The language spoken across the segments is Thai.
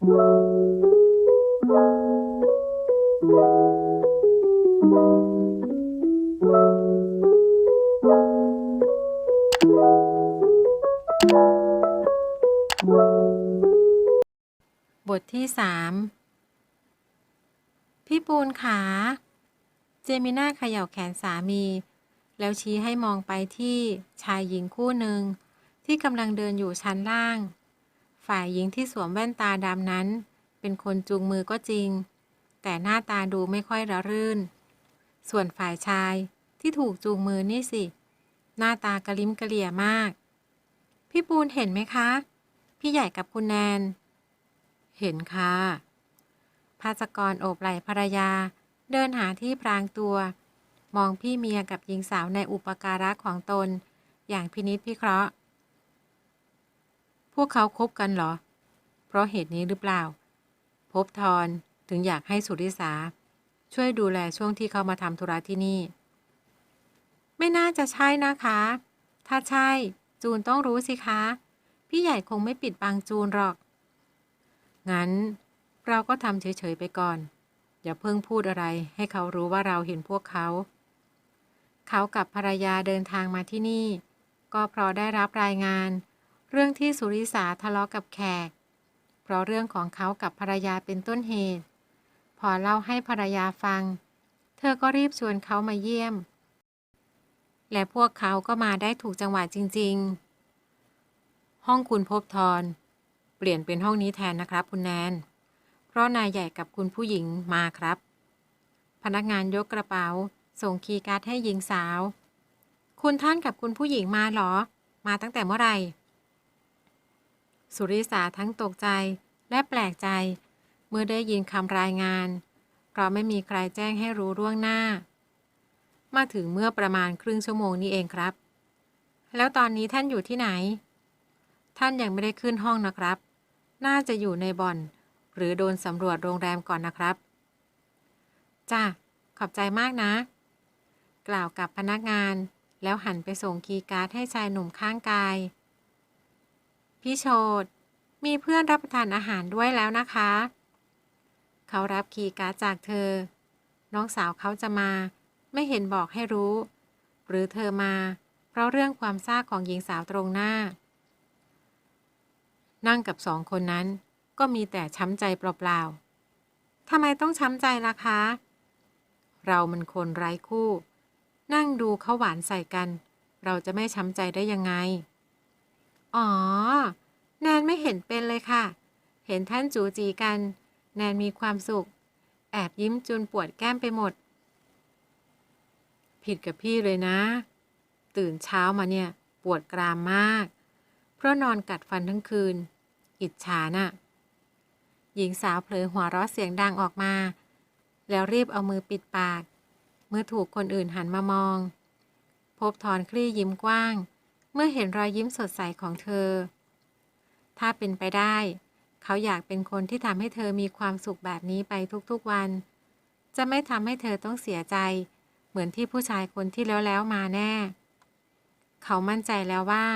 บทที่สามพี่ปูนขา เจมิน่าเขย่าแขนสามี แล้วชี้ให้มองไปที่ชายหญิงคู่หนึ่งที่กำลังเดินอยู่ชั้นล่าง ฝ่ายหญิงที่สวมแว่นตาดำนั้น เป็นคนจูงมือก็จริง แต่หน้าตาดูไม่ค่อยระรื่น ส่วนฝ่ายชายที่ถูกจูงมือนี่สิ หน้าตากระลิ้มกระเหลี่ยมาก พี่ปูนเห็นไหมคะ พี่ใหญ่กับคุณแนน เห็นค่ะภาสกรโอบไหล่ภรรยา เดินหาที่พรางตัว มองพี่เมียกับหญิงสาวในอุปการะของตน อย่างพินิษพิเคราะห์ วกเขาคบกันเหรอ เพราะเหตุนี้หรือเปล่า พบทรถึงอยากให้สุริสา ช่วยดูแลช่วงที่เขามาทำธุระที่นี่ ไม่น่าจะใช่นะคะ ถ้าใช่จูนต้องรู้สิคะ พี่ใหญ่คงไม่ปิดบังจูนหรอก งั้นเราก็ทำเฉย ๆ ไปก่อน อย่าเพิ่งพูดอะไรให้เขารู้ว่าเราเห็นพวกเขา เขากับภรรยาเดินทางมาที่นี่ ก็เพราะได้รับรายงาน เรื่องที่สุริสาทะเลาะกับแขก เพราะเรื่องของเขากับภรรยาเป็นต้นเหตุ พอเล่าให้ภรรยาฟัง เธอก็รีบชวนเขามาเยี่ยม และพวกเขาก็มาได้ถูกจังหวะจริง ๆ ห้องคุณพบทรเปลี่ยนเป็นห้องนี้แทนนะครับคุณแนน เพราะนายใหญ่กับคุณผู้หญิงมาครับ พนักงานยกกระเป๋า ส่งคีย์การ์ดให้หญิงสาว คุณท่านกับคุณผู้หญิงมาหรอ มาตั้งแต่เมื่อไหร่ สุริสาทั้งตกใจและแปลกใจ เมื่อได้ยินคำรายงาน เพราะไม่มีใครแจ้งให้รู้ล่วงหน้า มาถึงเมื่อประมาณครึ่งชั่วโมงนี้เองครับ แล้วตอนนี้ท่านอยู่ที่ไหน ท่านยังไม่ได้ขึ้นห้องนะครับ น่าจะอยู่ในบ่อน หรือโดนสำรวจโรงแรมก่อนนะครับ จ้าขอบใจมากนะ กล่าวกับพนักงาน แล้วหันไปส่งคีย์การ์ดให้ชายหนุ่มข้างกาย พี่โชดมีเพื่อนรับประทานอาหารด้วยแล้วนะคะ เขารับคีย์การ์ดจากเธอ น้องสาวเขาจะมาไม่เห็นบอกให้รู้ หรือเธอมา เพราะเรื่องความซ่าของหญิงสาวตรงหน้า นั่งกับสองคนนั้นก็มีแต่ช้ำใจเปล่าๆทำไมต้องช้ำใจล่ะคะ เรามันคนไร้คู่ นั่งดูเขาหวานใส่กัน เราจะไม่ช้ำใจได้ยังไง อ๋อ แนนไม่เห็นเป็นเลยค่ะ เห็นท่านจูจีกัน แนนมีความสุข แอบยิ้มจุนปวดแก้มไปหมด ผิดกับพี่เลยนะ ตื่นเช้ามาเนี่ย ปวดกรามมาก เพราะนอนกัดฟันทั้งคืน อิจฉาน่ะ หญิงสาวเผลอหัวเราะเสียงดังออกมา แล้วรีบเอามือปิดปาก เมื่อถูกคนอื่นหันมามอง พบทอนคลี่ยิ้มกว้าง เมื่อเห็นรอยยิ้มสดใสของเธอ ถ้าเป็นไปได้ เขาอยากเป็นคนที่ทำให้เธอมีความสุขแบบนี้ไปทุกๆวัน จะไม่ทำให้เธอต้องเสียใจ เหมือนที่ผู้ชายคนที่แล้วแล้วมาแน่ เขามั่นใจแล้วว่า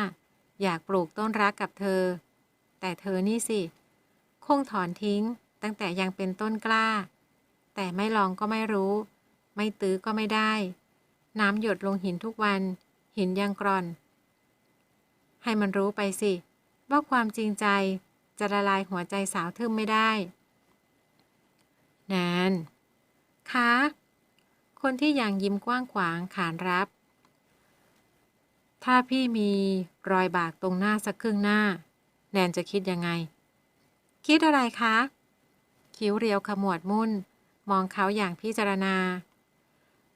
อยากปลูกต้นรักกับเธอ แต่เธอนี่สิ คงถอนทิ้งตั้งแต่ยังเป็นต้นกล้า แต่ไม่ลองก็ไม่รู้ ไม่ตื้อก็ไม่ได้ น้ำหยดลงหินทุกวัน หินยังกร่อน ให้มันรู้ไปสิ ว่าความจริงใจจะละลายหัวใจสาวทึมไม่ได้แนนคะคนที่ยังยิ้มกว้างขวางขานรับ ถ้าพี่มีรอยบากตรงหน้าสักครึ่งหน้า แนนจะคิดยังไง คิดอะไรคะ คิ้วเรียวขมวดมุ่น มองเขาอย่างพิจารณา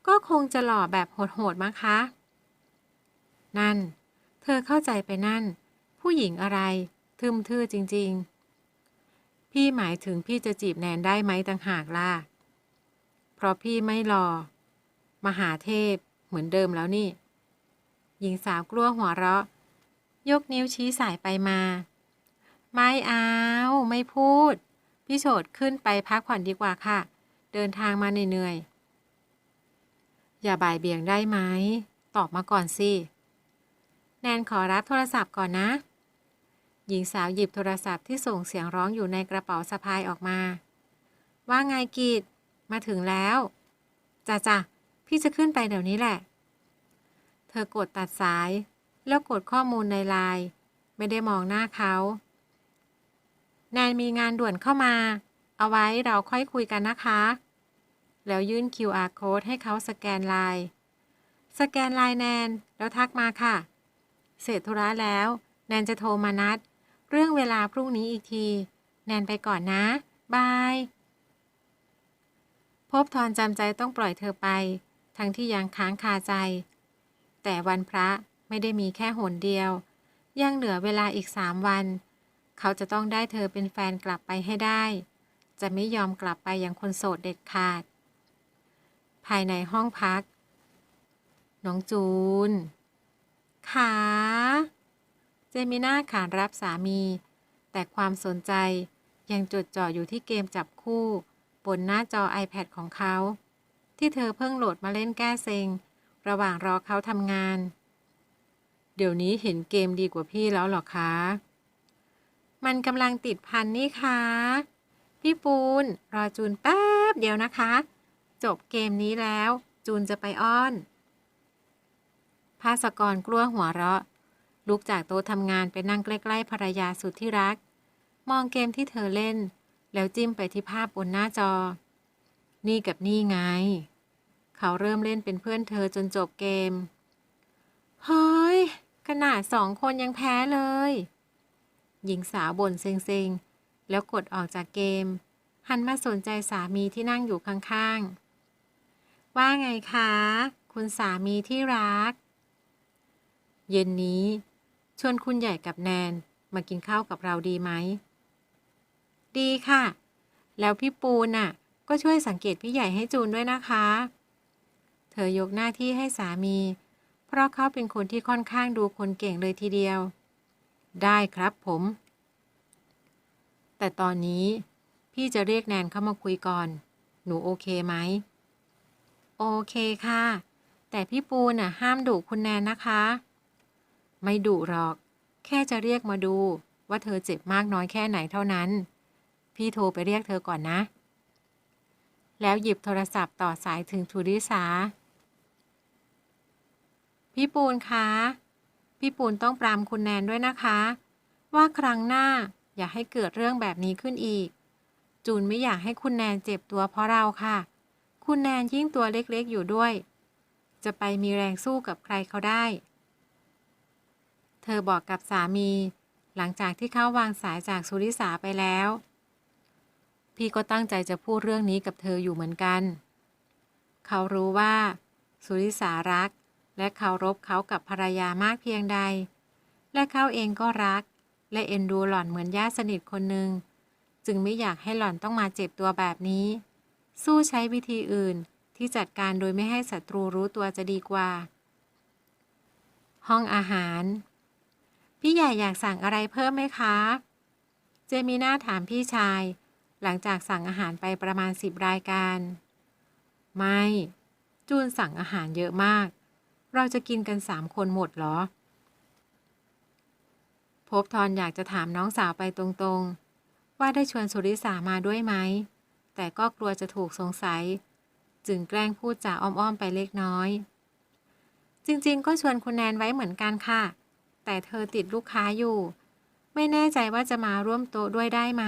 ก็คงจะหล่อแบบโหดๆมั้งคะ นั่น อเข้าใจไปนั่น ผู้หญิงอะไร ทึมทื่อจริง ๆ พี่หมายถึงพี่จะจีบแนนได้ไหมต่างหากล่ะ เพราะพี่ไม่หล่อมหาเทพเหมือนเดิมแล้วนี่ หญิงสาวกลัวหัวเราะ ยกนิ้วชี้สายไปมา ไม่เอาไม่พูด พี่โฉดขึ้นไปพักผ่อนดีกว่าค่ะ เดินทางมาเหนื่อยๆอย่าบ่ายเบี่ยงได้ไหม ตอบมาก่อนสิ แนนขอรับโทรศัพท์ก่อนนะ หญิงสาวหยิบโทรศัพท์ที่ส่งเสียงร้องอยู่ในกระเป๋าสะพายออกมา ว่าไงกีดมาถึงแล้วจ้ะจ้ะพี่จะขึ้นไปเดี๋ยวนี้แหละ เธอกดตัดสาย แล้วกดข้อมูลในไลน์ไม่ได้มองหน้าเขาแนนมีงานด่วนเข้ามา เอาไว้เราค่อยคุยกันนะคะ แล้วยื่น QR code ให้เขาสแกนไลน์ สแกนไลน์แนน แล้วทักมาค่ะ เสร็จธุระแล้ว แนนจะโทรมานัด เรื่องเวลาพรุ่งนี้อีกที แนนไปก่อนนะ บาย พบทอนจำใจต้องปล่อยเธอไป ทั้งที่ยังค้างคาใจ แต่วันพระไม่ได้มีแค่หนเดียว ยังเหลือเวลาอีกสามวัน เขาจะต้องได้เธอเป็นแฟนกลับไปให้ได้ จะไม่ยอมกลับไปอย่างคนโสดเด็ดขาด ภายในห้องพัก น้องจูน ขาเจมิน่าขานรับสามี แต่ความสนใจยังจดจ่ออยู่ที่เกมจับคู่ บนหน้าจอ iPad ของเขา ที่เธอเพิ่งโหลดมาเล่นแก้เซ็ง ระหว่างรอเขาทำงาน เดี๋ยวนี้เห็นเกมดีกว่าพี่แล้วหรอคะ มันกำลังติดพันนี่คะ พี่ปูน รอจูนแป๊บเดียวนะคะ จบเกมนี้แล้ว จูนจะไปอ้อน ภาสกรกลัวหัวเราะ ลุกจากโต๊ะทำงานไปนั่งใกล้ๆภรรยาสุดที่รัก มองเกมที่เธอเล่น แล้วจิ้มไปที่ภาพบนหน้าจอ นี่กับนี่ไง เขาเริ่มเล่นเป็นเพื่อนเธอจนจบเกม เฮ้ย ขนาดสองคนยังแพ้เลย หญิงสาวบ่นเซ็งๆ แล้วกดออกจากเกม หันมาสนใจสามีที่นั่งอยู่ข้างๆ ว่าไงคะ คุณสามีที่รัก เย็นนี้ชวนคุณใหญ่กับแนนมากินข้าวกับเราดีไหม ดีค่ะ แล้วพี่ปูน่ะ ก็ช่วยสังเกตพี่ใหญ่ให้จูนด้วยนะคะ เธอยกหน้าที่ให้สามี เพราะเขาเป็นคนที่ค่อนข้างดูคนเก่งเลยทีเดียว ได้ครับผม แต่ตอนนี้พี่จะเรียกแนนเข้ามาคุยก่อน หนูโอเคไหม โอเคค่ะ แต่พี่ปูน่ะห้ามดุคุณแนนนะคะ ไม่ดุหรอก แค่จะเรียกมาดู ว่าเธอเจ็บมากน้อยแค่ไหนเท่านั้น พี่โทรไปเรียกเธอก่อนนะ แล้วหยิบโทรศัพท์ต่อสายถึงทุริสา พี่ปูนคะ พี่ปูนต้องปรามคุณแนนด้วยนะคะ ว่าครั้งหน้าอย่าให้เกิดเรื่องแบบนี้ขึ้นอีก จูนไม่อยากให้คุณแนนเจ็บตัวเพราะเราค่ะ คุณแนนยิ่งตัวเล็กๆอยู่ด้วย จะไปมีแรงสู้กับใครเขาได้ ธอบอกกับสามี หลังจากที่เขาวางสายจากสุริสาไปแล้ว พี่ก็ตั้งใจจะพูดเรื่องนี้กับเธออยู่เหมือนกัน เขารู้ว่า สุริสารัก และเคารพเขากับภรรยามากเพียงใด และเขาเองก็รัก และเอ็นดูหล่อนเหมือนญาติสนิทคนหนึ่ง จึงไม่อยากให้หล่อนต้องมาเจ็บตัวแบบนี้ สู้ใช้วิธีอื่นที่จัดการโดยไม่ให้ศัตรูรู้ตัวจะดีกว่าห้องอาหาร พี่ใหญ่อยากสั่งอะไรเพิ่มไหมคะ เจมิน่าถามพี่ชาย หลังจากสั่งอาหารไปประมาณสิบรายการ ไม่ จูนสั่งอาหารเยอะมาก เราจะกินกันสามคนหมดเหรอ พบทอนอยากจะถามน้องสาวไปตรงๆ ว่าได้ชวนสุริสามาด้วยไหม แต่ก็กลัวจะถูกสงสัย จึงแกล้งพูดจาอ้อมๆไปเล็กน้อย จริงๆ ก็ชวนคุณแนนไว้เหมือนกันค่ะ แต่เธอติดลูกค้าอยู่ ไม่แน่ใจว่าจะมาร่วมโต๊ะด้วยได้ไหม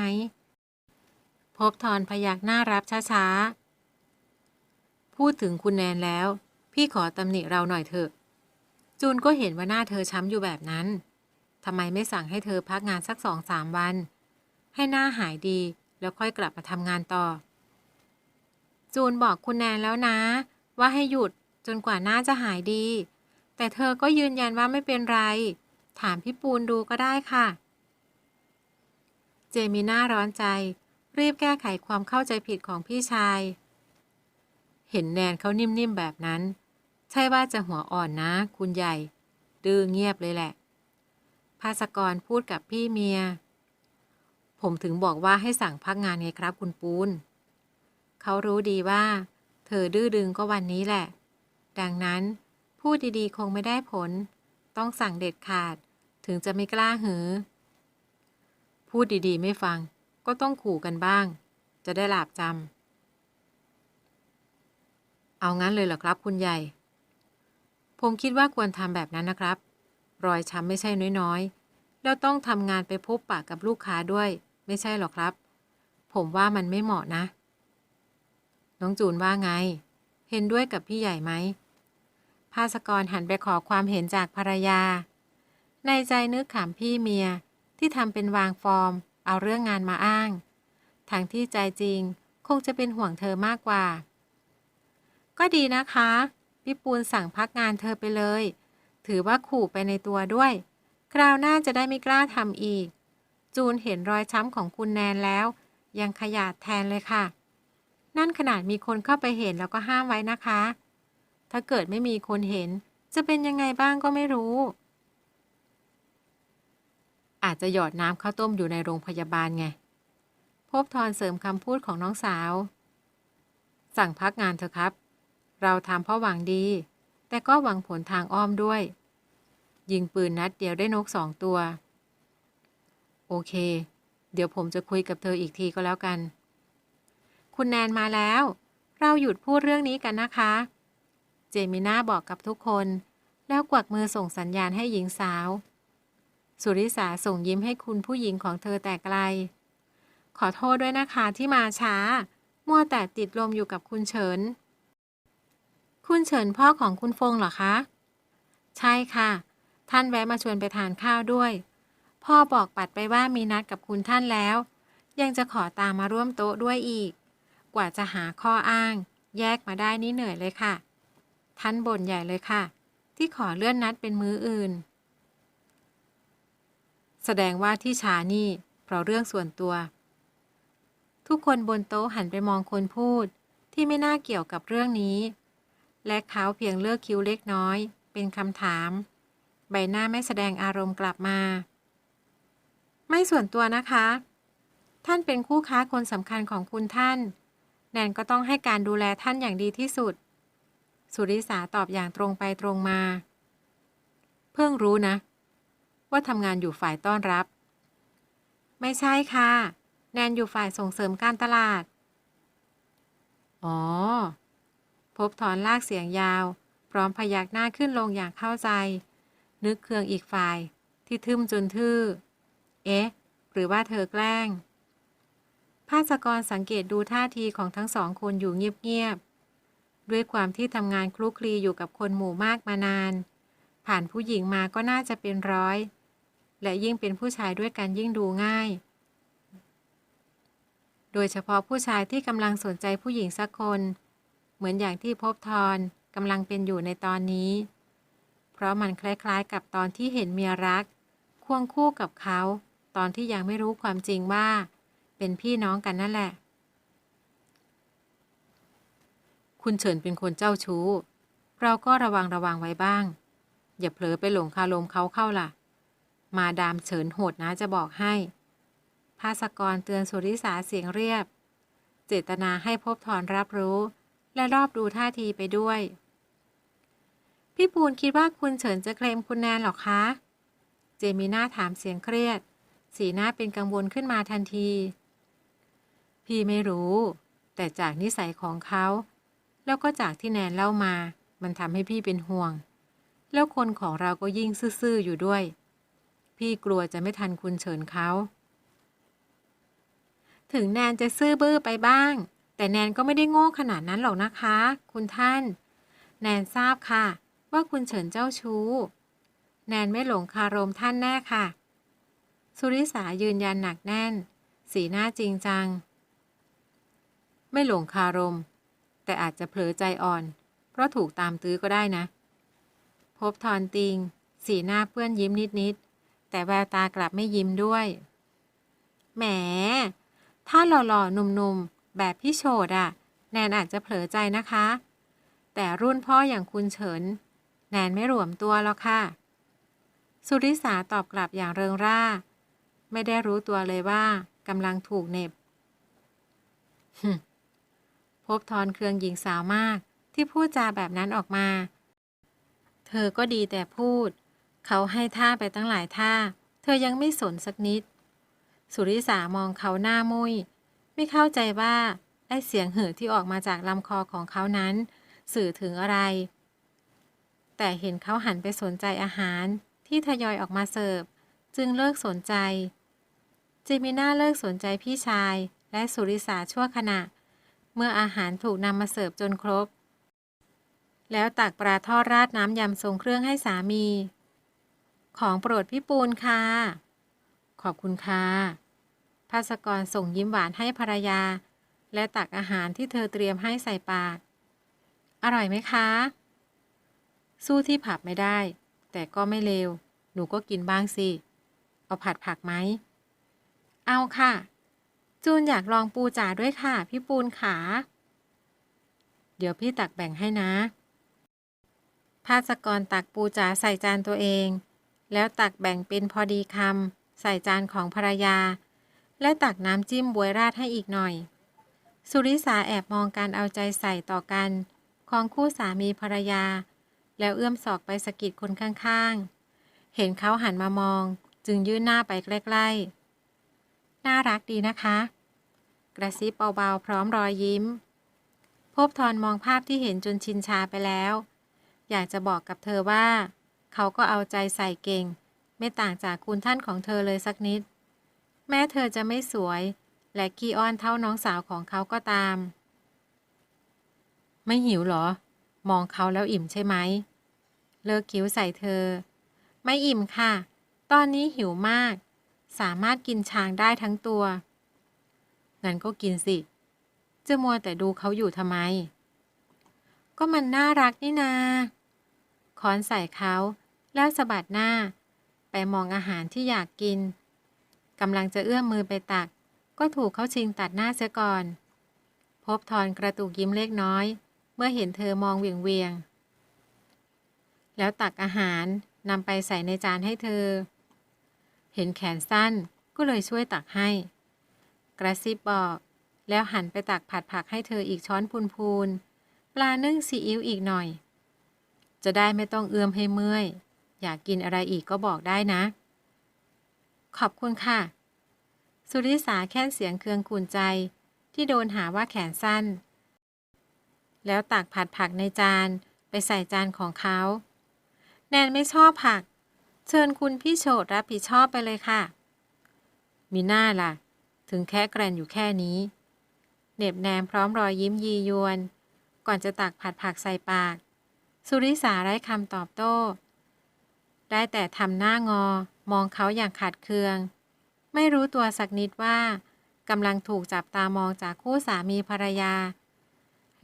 พบทอนพยักหน้ารับช้าๆ พูดถึงคุณแนนแล้ว พี่ขอตำหนิเราหน่อยเถอะ จูนก็เห็นว่าหน้าเธอช้ำอยู่แบบนั้นทำไมไม่สั่งให้เธอพักงานสักสองสามวัน ให้หน้าหายดีแล้วค่อยกลับมาทำงานต่อ จูนบอกคุณแนนแล้วนะ ว่าให้หยุดจนกว่าหน้าจะหายดี แต่เธอก็ยืนยันว่าไม่เป็นไร ถามพี่ปูนดูก็ได้ค่ะ เจมิน่าร้อนใจ รีบแก้ไขความเข้าใจผิดของพี่ชาย เห็นแนนเขานิ่มๆแบบนั้น ใช่ว่าจะหัวอ่อนนะ คุณใหญ่ ดื้อเงียบเลยแหละ ภาสกรพูดกับพี่เมีย ผมถึงบอกว่าให้สั่งพักงานไงครับคุณปูน เขารู้ดีว่า เธอดื้อดึงก็วันนี้แหละ ดังนั้นพูดดีๆ คงไม่ได้ผล ต้องสั่งเด็ดขาด ถึงจะไม่กล้าหือ พูดดีๆ ไม่ฟัง ก็ต้องขู่กันบ้าง จะได้หลาบจำ เอางั้นเลยเหรอครับคุณใหญ่ ผมคิดว่าควรทำแบบนั้นนะครับ รอยช้ำไม่ใช่น้อยๆ แล้วต้องทำงานไปพบปะกับลูกค้าด้วย ไม่ใช่หรอครับ ผมว่ามันไม่เหมาะนะ น้องจูนว่าไง เห็นด้วยกับพี่ใหญ่ไหมภาสกรหันไปขอความเห็นจากภรรยา ในใจนึกขำพี่เมียที่ทำเป็นวางฟอร์ม เอาเรื่องงานมาอ้าง ทั้งที่ใจจริงคงจะเป็นห่วงเธอมากกว่า ก็ดีนะคะ พี่ปูนสั่งพักงานเธอไปเลย ถือว่าขู่ไปในตัวด้วย คราวหน้าจะได้ไม่กล้าทำอีก จูนเห็นรอยช้ำของคุณแนนแล้ว ยังขยาดแทนเลยค่ะ นั่นขนาดมีคนเข้าไปเห็นแล้วก็ห้ามไว้นะคะ ถ้าเกิดไม่มีคนเห็น จะเป็นยังไงบ้างก็ไม่รู้ อาจจะหยอดน้ำข้าวต้มอยู่ในโรงพยาบาลไง พบทอนเสริมคำพูดของน้องสาว สั่งพักงานเถอะครับ เราทำเพราะหวังดี แต่ก็หวังผลทางอ้อมด้วย ยิงปืนนัดเดียวได้นกสองตัว โอเค เดี๋ยวผมจะคุยกับเธออีกทีก็แล้วกัน คุณแนนมาแล้ว เราหยุดพูดเรื่องนี้กันนะคะ เจมิน่าบอกกับทุกคน แล้วกวักมือส่งสัญญาณให้หญิงสาว สุริสาส่งยิ้มให้คุณผู้หญิงของเธอแต่ไกล ขอโทษด้วยนะคะที่มาช้า มัวแต่ติดลมอยู่กับคุณเฉิน คุณเฉินพ่อของคุณฟงเหรอคะ ใช่ค่ะ ท่านแวะมาชวนไปทานข้าวด้วย พ่อบอกปัดไปว่ามีนัดกับคุณท่านแล้ว ยังจะขอตามมาร่วมโต๊ะด้วยอีก กว่าจะหาข้ออ้าง แยกมาได้นี่เหนื่อยเลยค่ะ ท่านบ่นใหญ่เลยค่ะ ที่ขอเลื่อนนัดเป็นมื้ออื่น แสดงว่าที่ช้านี่ เพราะเรื่องส่วนตัว ทุกคนบนโต๊ะหันไปมองคนพูด ที่ไม่น่าเกี่ยวกับเรื่องนี้ และเขาเพียงเลือกคิ้วเล็กน้อย เป็นคำถาม ใบหน้าไม่แสดงอารมณ์กลับมา ไม่ส่วนตัวนะคะ ท่านเป็นคู่ค้าคนสำคัญของคุณท่าน แนนก็ต้องให้การดูแลท่านอย่างดีที่สุด สุริสาตอบอย่างตรงไปตรงมา เพิ่งรู้นะ ว่าทำงานอยู่ฝ่ายต้อนรับ ไม่ใช่ค่ะ แนนอยู่ฝ่ายส่งเสริมการตลาด อ๋อ พบถอนลากเสียงยาว พร้อมพยักหน้าขึ้นลงอย่างเข้าใจ นึกเคืองอีกฝ่าย ที่ทึมจนทื่อ เอ๊ะ หรือว่าเธอแกล้งภาสกรสังเกตดูท่าทีของทั้งสองคนอยู่เงียบๆ ด้วยความที่ทำงานคลุกคลีอยู่กับคนหมู่มากมานาน ผ่านผู้หญิงมาก็น่าจะเป็นร้อย และยิ่งเป็นผู้ชายด้วยกันยิ่งดูง่าย โดยเฉพาะผู้ชายที่กำลังสนใจผู้หญิงสักคน เหมือนอย่างที่พบทอนกำลังเป็นอยู่ในตอนนี้ เพราะมันคล้ายๆ กับตอนที่เห็นเมียรัก ควงคู่กับเขา ตอนที่ยังไม่รู้ความจริงว่า เป็นพี่น้องกันนั่นแหละ คุณเฉินเป็นคนเจ้าชู้ เราก็ระวังระวังไว้บ้าง อย่าเผลอไปหลงคารมเขาเข้าล่ะ มาดามเฉินโหดนะจะบอกให้ภาสกรเตือนสุริสาเสียงเรียบ เจตนาให้พบทอนรับรู้ และรอบดูท่าทีไปด้วย พี่ปูนคิดว่าคุณเฉินจะเคลมคุณแนนหรอคะ เจมิน่าถามเสียงเครียด สีหน้าเป็นกังวลขึ้นมาทันที พี่ไม่รู้ แต่จากนิสัยของเขา แล้วก็จากที่แนนเล่ามา มันทำให้พี่เป็นห่วง แล้วคนของเราก็ยิ่งซื่อๆอยู่ด้วย พี่กลัวจะไม่ทันคุณเฉินเขา ถึงแนนจะซื่อบื้อไปบ้าง แต่แนนก็ไม่ได้โง่ขนาดนั้นหรอกนะคะ คุณท่าน แนนทราบค่ะ ว่าคุณเฉินเจ้าชู้ แนนไม่หลงคารมท่านแน่ค่ะ สุริสายืนยันหนักแน่น สีหน้าจริงจัง ไม่หลงคารม แต่อาจจะเผลอใจอ่อน เพราะถูกตามตื้อก็ได้นะ พบทอนติง สีหน้าเพื่อนยิ้มนิดๆ แต่แววตากลับไม่ยิ้มด้วย แหม ถ้าหล่อๆหนุ่มๆ แบบพี่โฉดอะแนนอาจจะเผลอใจนะคะ แต่รุ่นพ่ออย่างคุณเฉิน แนนไม่หลวมตัวหรอกค่ะ สุริสาตอบกลับอย่างเริงร่า ไม่ได้รู้ตัวเลยว่ากำลังถูกเน็บพบทอนเครืองหญิงสาวมากที่พูดจาแบบนั้นออกมา เธอก็ดีแต่พูด เขาให้ท่าไปตั้งหลายท่า เธอยังไม่สนสักนิด สุริสามองเขาหน้ามุยไม่เข้าใจว่าไอ้เสียงเห่อที่ออกมาจากลำคอของเขานั้น สื่อถึงอะไร แต่เห็นเขาหันไปสนใจอาหารที่ทยอยออกมาเสิร์ฟ จึงเลิกสนใจ เจมิน่าเลิกสนใจพี่ชาย และสุริสาชั่วขณะ เมื่ออาหารถูกนำมาเสิร์ฟจนครบ แล้วตักปลาทอดราดน้ำยำทรงเครื่องให้สามี ของโปรดพี่ปูนค่ะ ขอบคุณค่ะภาสกรส่งยิ้มหวานให้ภรรยา และตักอาหารที่เธอเตรียมให้ใส่ปาก อร่อยไหมคะ สู้ที่ผับไม่ได้ แต่ก็ไม่เลว หนูก็กินบ้างสิ เอาผัดผักไหม เอาค่ะ จูนอยากลองปูจ๋าด้วยค่ะ พี่ปูนขา เดี๋ยวพี่ตักแบ่งให้นะ ภาสกรตักปูจ๋าใส่จานตัวเอง แล้วตักแบ่งเป็นพอดีคำใส่จานของภรรยา และตักน้ำจิ้มบวยราดให้อีกหน่อย สุริสาแอบมองการเอาใจใส่ต่อกัน ของคู่สามีภรรยา แล้วเอื้อมศอกไปสะกิดคนข้างๆ เห็นเขาหันมามอง จึงยื่นหน้าไปใกล้ๆ น่ารักดีนะคะ กระซิบเบาๆ พร้อมรอยยิ้ม พบทอนมองภาพที่เห็นจนชินชาไปแล้ว อยากจะบอกกับเธอว่า เขาก็เอาใจใส่เก่ง ไม่ต่างจากคุณท่านของเธอเลยสักนิด แม้เธอจะไม่สวย และขี้อ้อนเท่าน้องสาวของเขาก็ตาม ไม่หิวหรอ มองเขาแล้วอิ่มใช่ไหม เลิกคิ้วใส่เธอ ไม่อิ่มค่ะ ตอนนี้หิวมาก สามารถกินช้างได้ทั้งตัว งั้นก็กินสิ จะมัวแต่ดูเขาอยู่ทำไม ก็มันน่ารักนี่นาค้อนใส่เขา แล้วสะบัดหน้า ไปมองอาหารที่อยากกินกำลังจะเอื้อมมือไปตัก ก็ถูกเขาชิงตัดหน้าเสียก่อน พบทอนกระตุกยิ้มเล็กน้อย เมื่อเห็นเธอมองเวียงเวียง แล้วตักอาหารนำไปใส่ในจานให้เธอ เห็นแขนสั้นก็เลยช่วยตักให้ กระซิบบอก แล้วหันไปตักผัดผักให้เธออีกช้อนพูนๆปลานึ่งซีอิ๊วอีกหน่อย จะได้ไม่ต้องเอื้อมให้เมื่อย อยากกินอะไรอีกก็บอกได้นะ ขอบคุณค่ะ สุริสาแค่เสียงเคืองขุนใจ ที่โดนหาว่าแขนสั้น แล้วตักผัดผักในจานไปใส่จานของเขา แนนไม่ชอบผัก เชิญคุณพี่โฉดรับผิดชอบไปเลยค่ะ มีหน้าล่ะ ถึงแค่แกรนอยู่แค่นี้ เน็บแนมพร้อมรอยยิ้มยียวน ก่อนจะตักผัดผักใส่ปาก สุริสาไร้คำตอบโต้ ได้แต่ทำหน้างอ มองเขาอย่างขัดเคือง ไม่รู้ตัวสักนิดว่ากำลังถูกจับตามองจากคู่สามีภรรยา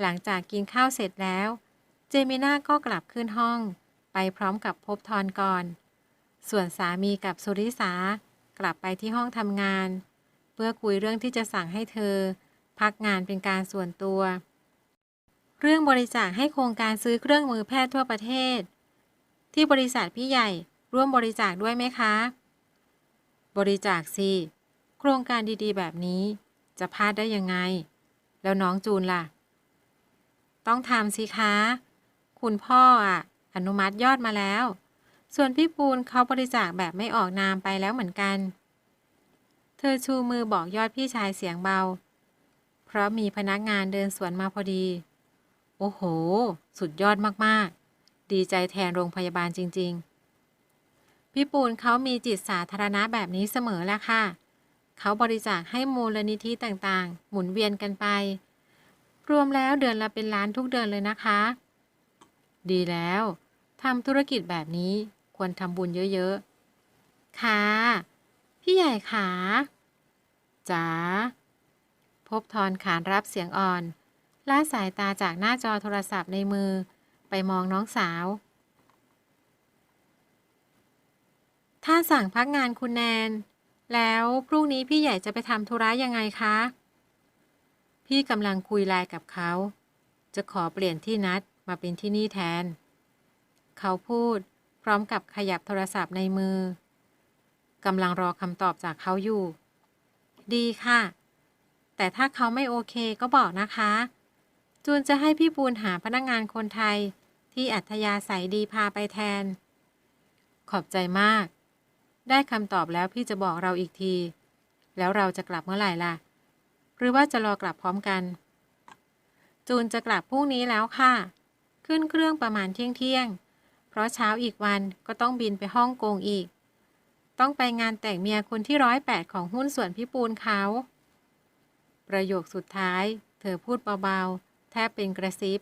หลังจากกินข้าวเสร็จแล้ว เจมิน่าก็กลับขึ้นห้อง ไปพร้อมกับภพบทอนก่อน ส่วนสามีกับสุริสากลับไปที่ห้องทำงาน เพื่อคุยเรื่องที่จะสั่งให้เธอ พักงานเป็นการส่วนตัว เรื่องบริจาคให้โครงการซื้อเครื่องมือแพทย์ทั่วประเทศ ที่บริษัทพี่ใหญ่ร่วมบริจาคด้วยไหมคะ บริจาคสิโครงการดีๆ แบบนี้ จะพลาดได้ยังไง แล้วน้องจูนล่ะ ต้องทำสิคะ คุณพ่ออะ อนุมัติยอดมาแล้ว ส่วนพี่ปูนเขาบริจาคแบบไม่ออกนามไปแล้วเหมือนกัน เธอชูมือบอกยอดพี่ชายเสียงเบา เพราะมีพนักงานเดินสวนมาพอดี โอ้โห สุดยอดมากๆ ดีใจแทนโรงพยาบาลจริง ๆ พี่ปูนเขามีจิตสาธารณะแบบนี้เสมอแหละค่ะ เขาบริจาคให้มูลนิธิต่างๆ หมุนเวียนกันไป รวมแล้วเดือนละเป็นล้านทุกเดือนเลยนะคะ ดีแล้วทำธุรกิจแบบนี้ควรทำบุญเยอะๆ ค่ะ พี่ใหญ่ขาจ๋าพบทอนขานรับเสียงอ่อนล่าสายตาจากหน้าจอโทรศัพท์ในมือ ไปมองน้องสาว ถ้าสั่งพักงานคุณแนน แล้วพรุ่งนี้พี่ใหญ่จะไปทำธุระยังไงคะ พี่กำลังคุยไลน์กับเขา จะขอเปลี่ยนที่นัดมาเป็นที่นี่แทน เขาพูดพร้อมกับขยับโทรศัพท์ในมือกำลังรอคำตอบจากเขาอยู่ ดีค่ะ แต่ถ้าเขาไม่โอเคก็บอกนะคะ จูนจะให้พี่ปูนหาพนักงงานคนไทยที่อัธยาศัยดีพาไปแทน ขอบใจมาก ได้คำตอบแล้วพี่จะบอกเราอีกที แล้วเราจะกลับเมื่อไหร่ล่ะ หรือว่าจะรอกลับพร้อมกัน จูนจะกลับพรุ่งนี้แล้วค่ะ ขึ้นเครื่องประมาณเที่ยงเที่ยง เพราะเช้าอีกวันก็ต้องบินไปฮ่องกงอีก ต้องไปงานแต่งเมียคนที่ร้อยแปดของหุ้นส่วนพี่ปูนเขา ประโยคสุดท้าย เธอพูดเบาๆ ทบเป็นกระซิบ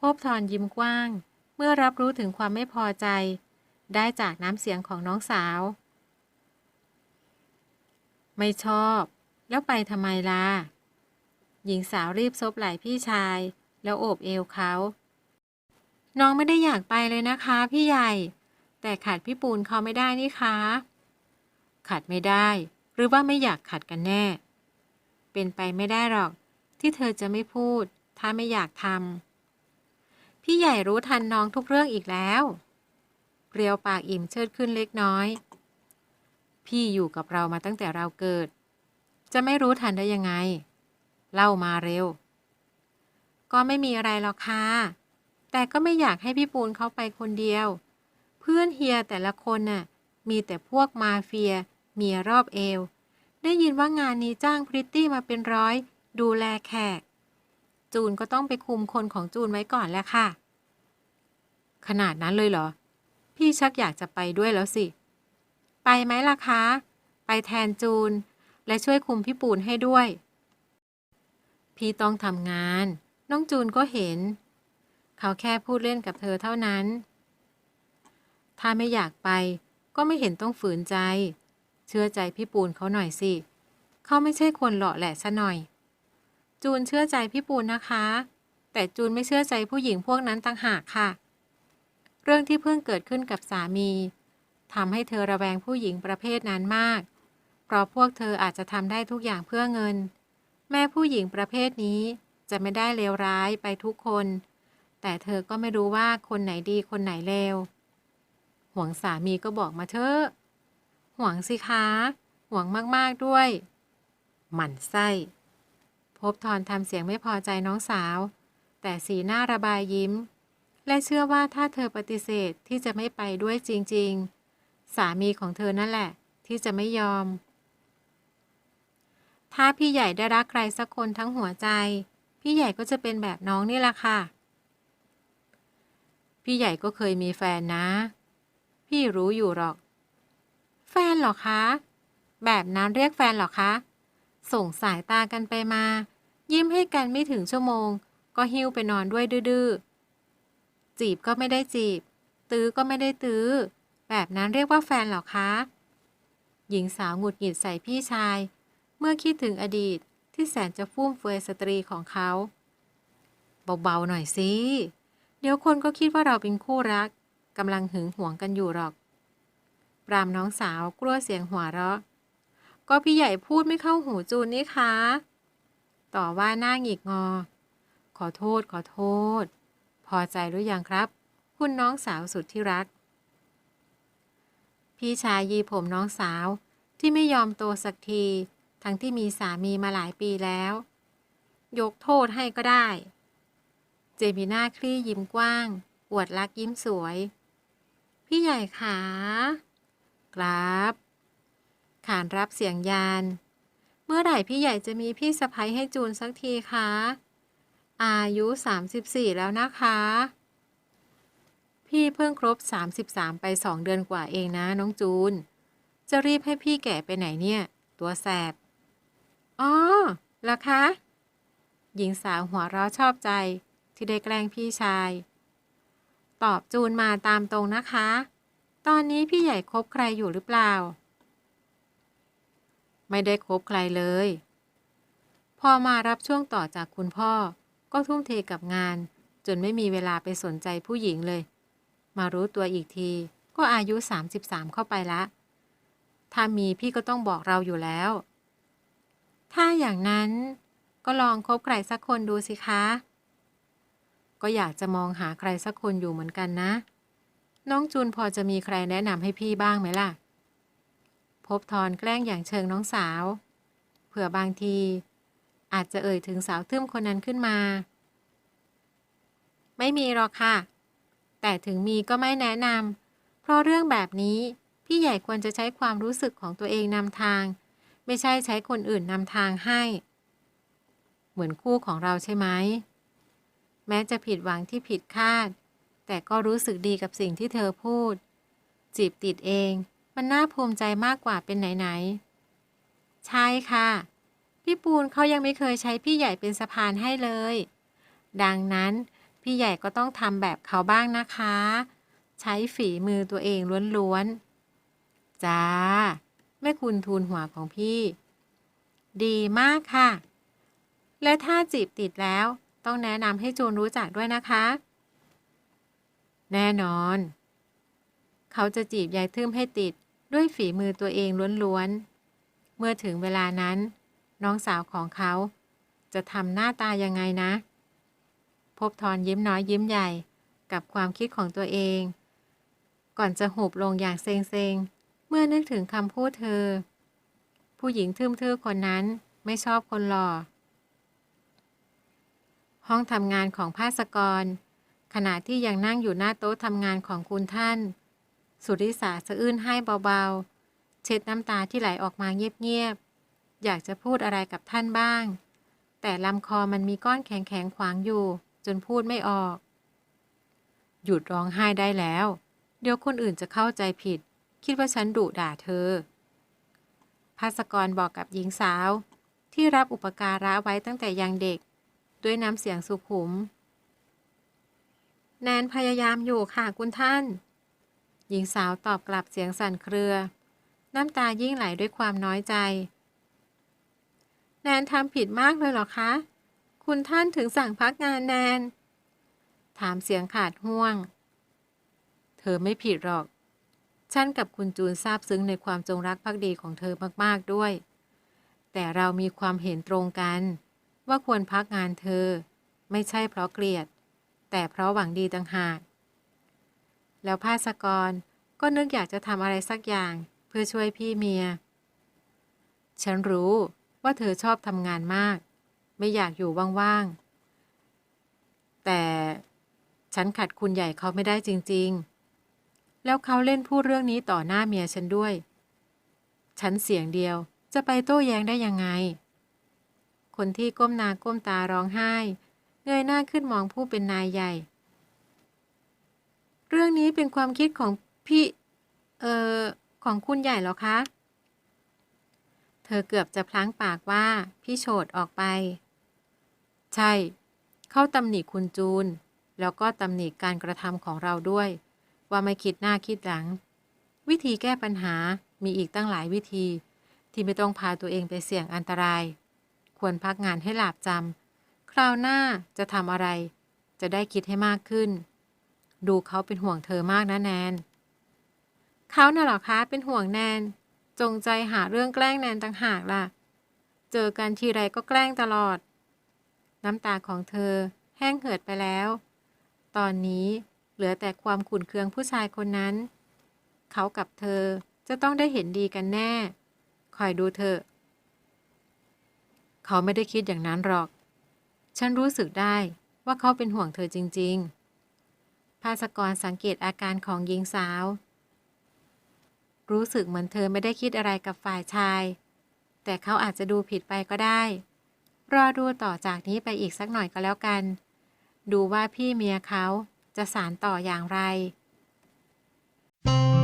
พบทอนยิ้มกว้าง เมื่อรับรู้ถึงความไม่พอใจ ได้จากน้ำเสียงของน้องสาว ไม่ชอบ แล้วไปทำไมล่ะ หญิงสาวรีบซบไหล่พี่ชาย แล้วโอบเอวเขา น้องไม่ได้อยากไปเลยนะคะ พี่ใหญ่ แต่ขัดพี่ปูนเขาไม่ได้นี่คะขัดไม่ได้ หรือว่าไม่อยากขัดกันแน่ เป็นไปไม่ได้หรอก ที่เธอจะไม่พูด ถ้าไม่อยากทำพี่ใหญ่รู้ทันน้องทุกเรื่องอีกแล้ว เรียวปากอิ่มเชิดขึ้นเล็กน้อย พี่อยู่กับเรามาตั้งแต่เราเกิด จะไม่รู้ทันได้ยังไง เล่ามาเร็ว ก็ไม่มีอะไรหรอกค่ะ แต่ก็ไม่อยากให้พี่ปูนเขาไปคนเดียว เพื่อนเฮียแต่ละคนน่ะ มีแต่พวกมาเฟีย เมียรอบเอวได้ยินว่างานนี้จ้างพริตตี้มาเป็นร้อย ดูแลแขก จูนก็ต้องไปคุมคนของจูนไว้ก่อนแหละค่ะ ขนาดนั้นเลยเหรอ พี่ชักอยากจะไปด้วยแล้วสิ ไปไหมล่ะคะ ไปแทนจูน และช่วยคุมพี่ปูนให้ด้วย พี่ต้องทำงาน น้องจูนก็เห็น เขาแค่พูดเล่นกับเธอเท่านั้น ถ้าไม่อยากไปก็ไม่เห็นต้องฝืนใจ เชื่อใจพี่ปูนเขาหน่อยสิ เขาไม่ใช่คนหล่อแหละซะหน่อย จูนเชื่อใจพี่ปูนนะคะ แต่จูนไม่เชื่อใจผู้หญิงพวกนั้นต่างหากค่ะ เรื่องที่เพิ่งเกิดขึ้นกับสามีทำให้เธอระแวงผู้หญิงประเภทนั้นมาก เพราะพวกเธออาจจะทำได้ทุกอย่างเพื่อเงิน แม่ผู้หญิงประเภทนี้จะไม่ได้เลวร้ายไปทุกคน แต่เธอก็ไม่รู้ว่าคนไหนดีคนไหนเลวห่วงสามีก็บอกมาเถอะห่วงสิคะห่วงมากๆด้วย หมั่นไส้ บทอนทำเสียงไม่พอใจน้องสาว แต่สีหน้าระบายยิ้ม และเชื่อว่าถ้าเธอปฏิเสธที่จะไม่ไปด้วยจริง ๆ สามีของเธอนั่นแหละ ที่จะไม่ยอม ถ้าพี่ใหญ่ได้รักใครสักคนทั้งหัวใจ พี่ใหญ่ก็จะเป็นแบบน้องนี่แหละค่ะ พี่ใหญ่ก็เคยมีแฟนนะ พี่รู้อยู่หรอก แฟนหรอคะ แบบนั้นเรียกแฟนหรอคะส่งสายตากันไปมา ยิ้มให้กันไม่ถึงชั่วโมง ก็หิ้วไปนอนด้วยดื้อจีบก็ไม่ได้จีบ ตื้อก็ไม่ได้ตื้อ แบบนั้นเรียกว่าแฟนหรอคะ หญิงสาวหงุดหงิดใส่พี่ชาย เมื่อคิดถึงอดีตที่แสนจะฟุ่มเฟือยสตรีของเขา เบาๆหน่อยสิ เดี๋ยวคนก็คิดว่าเราเป็นคู่รักกำลังหึงหวงกันอยู่หรอก ปรามน้องสาวกลัวเสียงหัวเราะ ก็พี่ใหญ่พูดไม่เข้าหูจูนนี่คะ ต่อว่าหน้าหงิกงอ ขอโทษขอโทษ พอใจหรือยังครับ คุณน้องสาวสุดที่รัก พี่ชายยีผมน้องสาวที่ไม่ยอมโตสักที ทั้งที่มีสามีมาหลายปีแล้ว ยกโทษให้ก็ได้ เจมิน่าคลี่ยิ้มกว้าง อวดรักยิ้มสวย พี่ใหญ่ขา ครับขานรับเสียงยาน มื่อไหร่พี่ใหญ่จะมีพี่สะพ้ยให้จูนสักทีคะ อายุ 34 แล้วนะคะ พี่เพิ่งครบ 33 ไปสองเดือนกว่าเองนะน้องจูน จะรีบให้พี่แก่ไปไหนเนี่ย ตัวแสบ อ๋อเหรอคะ หญิงสาวหัวเราะชอบใจ ที่ได้แกล้งพี่ชาย ตอบจูนมาตามตรงนะคะ ตอนนี้พี่ใหญ่คบใครอยู่หรือเปล่า ไม่ได้คบใครเลย พอมารับช่วงต่อจากคุณพ่อ ก็ทุ่มเทกับงาน จนไม่มีเวลาไปสนใจผู้หญิงเลย มารู้ตัวอีกที ก็อายุ 33 เข้าไปละ ถ้ามีพี่ก็ต้องบอกเราอยู่แล้ว ถ้าอย่างนั้นก็ลองคบใครสักคนดูสิคะ ก็อยากจะมองหาใครสักคนอยู่เหมือนกันนะ น้องจูนพอจะมีใครแนะนำให้พี่บ้างไหมล่ะ พบทอนแกล้งอย่างเชิงน้องสาว เผื่อบางที อาจจะเอ่ยถึงสาวทึ่มคนนั้นขึ้นมา ไม่มีหรอกค่ะ แต่ถึงมีก็ไม่แนะนำเพราะเรื่องแบบนี้พี่ใหญ่ควรจะใช้ความรู้สึกของตัวเองนำทาง ไม่ใช่ใช้คนอื่นนำทางให้ เหมือนคู่ของเราใช่ไหม แม้จะผิดหวังที่ผิดคาด แต่ก็รู้สึกดีกับสิ่งที่เธอพูด จีบติดเอง มันน่าภูมิใจมากกว่าเป็นไหนๆ ใช่ค่ะ พี่ปูนเขายังไม่เคยใช้พี่ใหญ่เป็นสะพานให้เลย ดังนั้นพี่ใหญ่ก็ต้องทำแบบเขาบ้างนะคะ ใช้ฝีมือตัวเองล้วนๆ จ้า แม่คุณทูลหัวของพี่ ดีมากค่ะ และถ้าจีบติดแล้วต้องแนะนำให้จูนรู้จักด้วยนะคะ แน่นอน เขาจะจีบยายทึมให้ติด ด้วยฝีมือตัวเองล้วนๆ เมื่อถึงเวลานั้น น้องสาวของเขา จะทำหน้าตายังไงนะ พบทอนยิ้มน้อยยิ้มใหญ่กับความคิดของตัวเอง ก่อนจะหุบลงอย่างเซ็งๆ เมื่อนึกถึงคำพูดเธอ ผู้หญิงทึ่มๆคนนั้นไม่ชอบคนหล่อ ห้องทำงานของภาสกร ขณะที่ยังนั่งอยู่หน้าโต๊ะทำงานของคุณท่าน สุริสาสะอื้นให้เบาๆ เช็ดน้ำตาที่ไหลออกมาเงียบๆ อยากจะพูดอะไรกับท่านบ้าง แต่ลำคอมันมีก้อนแข็งๆขวางอยู่ จนพูดไม่ออก หยุดร้องไห้ได้แล้ว เดี๋ยวคนอื่นจะเข้าใจผิด คิดว่าฉันดุด่าเธอภาสกรบอกกับหญิงสาว ที่รับอุปการะไว้ตั้งแต่ยังเด็ก ด้วยน้ำเสียงสุขุม แนนพยายามอยู่ค่ะคุณท่าน หญิงสาวตอบกลับเสียงสั่นเครือ น้ำตายิ่งไหลด้วยความน้อยใจ แนนทำผิดมากเลยเหรอคะ คุณท่านถึงสั่งพักงานแนน ถามเสียงขาดห่วง เธอไม่ผิดหรอก ฉันกับคุณจูนซาบซึ้งในความจงรักภักดีของเธอมากๆด้วย แต่เรามีความเห็นตรงกัน ว่าควรพักงานเธอ ไม่ใช่เพราะเกลียด แต่เพราะหวังดีต่างหาก แล้วภาสกรก็นึกอยากจะทำอะไรสักอย่างเพื่อช่วยพี่เมีย ฉันรู้ว่าเธอชอบทำงานมาก ไม่อยากอยู่ว่างๆ แต่ฉันขัดคุณใหญ่เขาไม่ได้จริงๆ แล้วเขาเล่นพูดเรื่องนี้ต่อหน้าเมียฉันด้วย ฉันเสียงเดียวจะไปโต้แย้งได้ยังไง คนที่ก้มหน้าก้มตาร้องไห้ เงยหน้าขึ้นมองผู้เป็นนายใหญ่ เรื่องนี้เป็นความคิดของพี่เอ่อของคุณใหญ่หรอคะ เธอเกือบจะพลั้งปากว่าพี่โฉดออกไป ใช่ เข้าตำหนิคุณจูน แล้วก็ตำหนิการกระทำของเราด้วย ว่าไม่คิดหน้าคิดหลัง วิธีแก้ปัญหามีอีกตั้งหลายวิธี ที่ไม่ต้องพาตัวเองไปเสี่ยงอันตราย ควรพักงานให้หลาบจำคราวหน้าจะทำอะไร จะได้คิดให้มากขึ้น ดูเขาเป็นห่วงเธอมากนะแนนเขาน่ะหรอคะเป็นห่วงแนน จงใจหาเรื่องแกล้งแนนต่างหากล่ะ เจอกันทีไรก็แกล้งตลอด น้ำตาของเธอแห้งเหือดไปแล้ว ตอนนี้เหลือแต่ความขุ่นเคืองผู้ชายคนนั้น เขากับเธอจะต้องได้เห็นดีกันแน่ คอยดูเถอเขาไม่ได้คิดอย่างนั้นหรอก ฉันรู้สึกได้ว่าเขาเป็นห่วงเธอจริง ๆ ภาสกรสังเกตอาการของหญิงสาว รู้สึกเหมือนเธอไม่ได้คิดอะไรกับฝ่ายชาย แต่เขาอาจจะดูผิดไปก็ได้ รอดูต่อจากนี้ไปอีกสักหน่อยก็แล้วกัน ดูว่าพี่เมียเขาจะสารต่ออย่างไร thank you